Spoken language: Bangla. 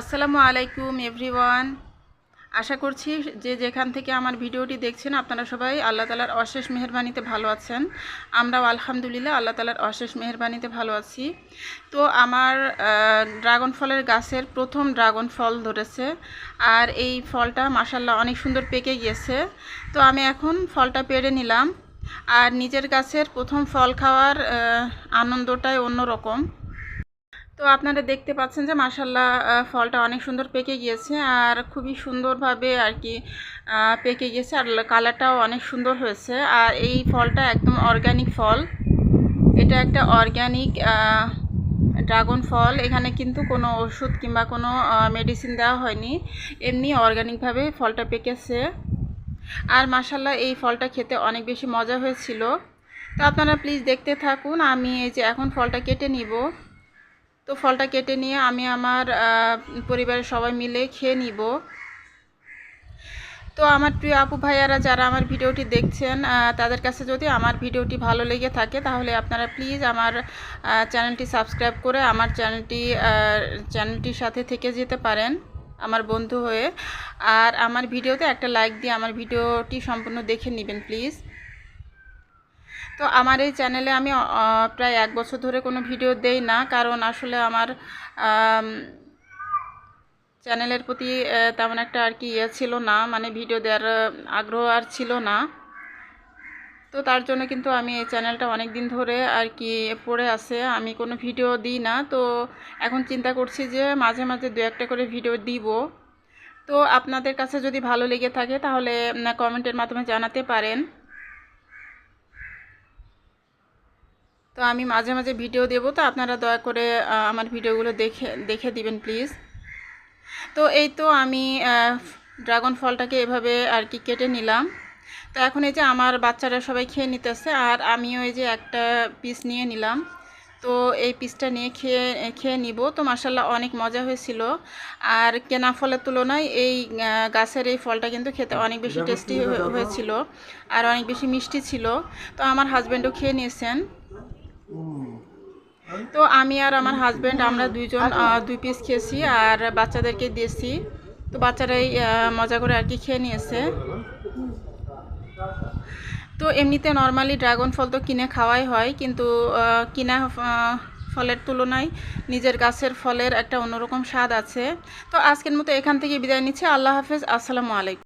আসসালামু আলাইকুম, এভরিওয়ান। আশা করছি যে যেখান থেকে আমার ভিডিওটি দেখছেন, আপনারা সবাই আল্লাহ তালার অশেষ মেহরবানিতে ভালো আছেন। আমরাও আলহামদুলিল্লাহ আল্লাহ তালার অশেষ মেহরবানিতে ভালো আছি। তো আমার ড্রাগন ফলের গাছের প্রথম ড্রাগন ফল ধরেছে। আর এই ফলটা মাসাল্লাহ অনেক সুন্দর পেকে গিয়েছে। তো আমি এখন ফলটা পেড়ে নিলাম। আর নিজের গাছের প্রথম ফল খাওয়ার আনন্দটাই অন্যরকম। তো আপনারা দেখতে পাচ্ছেন যে মাসাল্লাহ ফলটা অনেক সুন্দর পেকে গিয়েছে আর খুবই সুন্দরভাবে আর কি পেকে গিয়েছে আর কালারটাও অনেক সুন্দর হয়েছে। আর এই ফলটা একদম অর্গানিক ফল। এটা একটা অর্গানিক ড্রাগন ফল। এখানে কিন্তু কোনো ওষুধ কিংবা কোনো মেডিসিন দেওয়া হয়নি। এমনি অর্গানিকভাবে ফলটা পেকেছে। আর মাসাল্লাহ এই ফলটা খেতে অনেক বেশি মজা হয়েছিল। তো আপনারা প্লিজ দেখতে থাকুন। আমি এই যে এখন ফলটা কেটে নিব। ফলটা কেটে নিয়ে আমি আমার পরিবারের সবাই মিলে খেয়ে নিব। তো আমার প্রিয় আপু ভাইয়ারা যারা আমার ভিডিওটি দেখছেন তাদের কাছে যদি আমার ভিডিওটি ভালো লেগে থাকে, তাহলে আপনারা প্লিজ আমার চ্যানেলটি সাবস্ক্রাইব করে আমার চ্যানেলটি চ্যানেলটির সাথে থেকে যেতে পারেন আমার বন্ধু হয়ে। আর আমার ভিডিওতে একটা লাইক দিয়ে আমার ভিডিওটি সম্পূর্ণ দেখে নেবেন প্লিজ। তো আমার এই চ্যানেলে আমি প্রায় এক বছর ধরে কোনো ভিডিও দেই না। কারণ আসলে আমার চ্যানেলের প্রতি তেমন একটা আর কি ইয়ে ছিল না। মানে ভিডিও দেওয়ার আগ্রহ আর ছিল না। তো তার জন্য কিন্তু আমি এই চ্যানেলটা অনেক দিন ধরে আর কি পড়ে আছে। আমি কোনো ভিডিও দিই না। তো এখন চিন্তা করছি যে মাঝে মাঝে দু একটা করে ভিডিও দিব। তো আপনাদের কাছে যদি ভালো লেগে থাকে তাহলে কমেন্টের মাধ্যমে জানাতে পারেন। তো আমি মাঝে মাঝে ভিডিও দেবো তো আপনারা দয়া করে আমার ভিডিওগুলো দেখে দেখে দিবেন প্লিজ। তো এই তো আমি ড্রাগন ফলটাকে এভাবে আর কি কেটে নিলাম। তো এখন এই যে আমার বাচ্চারা সবাই খেয়ে নিতেছে আর আমিও এই যে একটা পিস নিয়ে নিলাম। তো এই পিসটা নিয়ে খেয়ে খেয়ে নিব। তো মাসাল্লাহ অনেক মজা হয়েছিল। আর কেনা ফলের তুলনায় এই গাছের এই ফলটা কিন্তু খেতে অনেক বেশি টেস্টি হয়েছিল। আর অনেক বেশি মিষ্টি ছিল। তো আমার হাজব্যান্ডও খেয়ে নিয়েছেন। তো আমি আর আমার হাজব্যান্ড আমরা দুইজন দুই পিস খেয়েছি আর বাচ্চাদেরকে দিয়েছি। তো বাচ্চারাই মজা করে আর কি খেয়ে নিয়েছে। তো এমনিতে নর্মালি ড্রাগন ফল তো কিনে খাওয়াই হয়, কিন্তু কিনা ফলের তুলনায় নিজের গাছের ফলের একটা অন্যরকম স্বাদ আছে। তো আজকের মতো এখান থেকে বিদায় নিচ্ছে। আল্লাহ হাফেজ। আসসালামু আলাইকুম।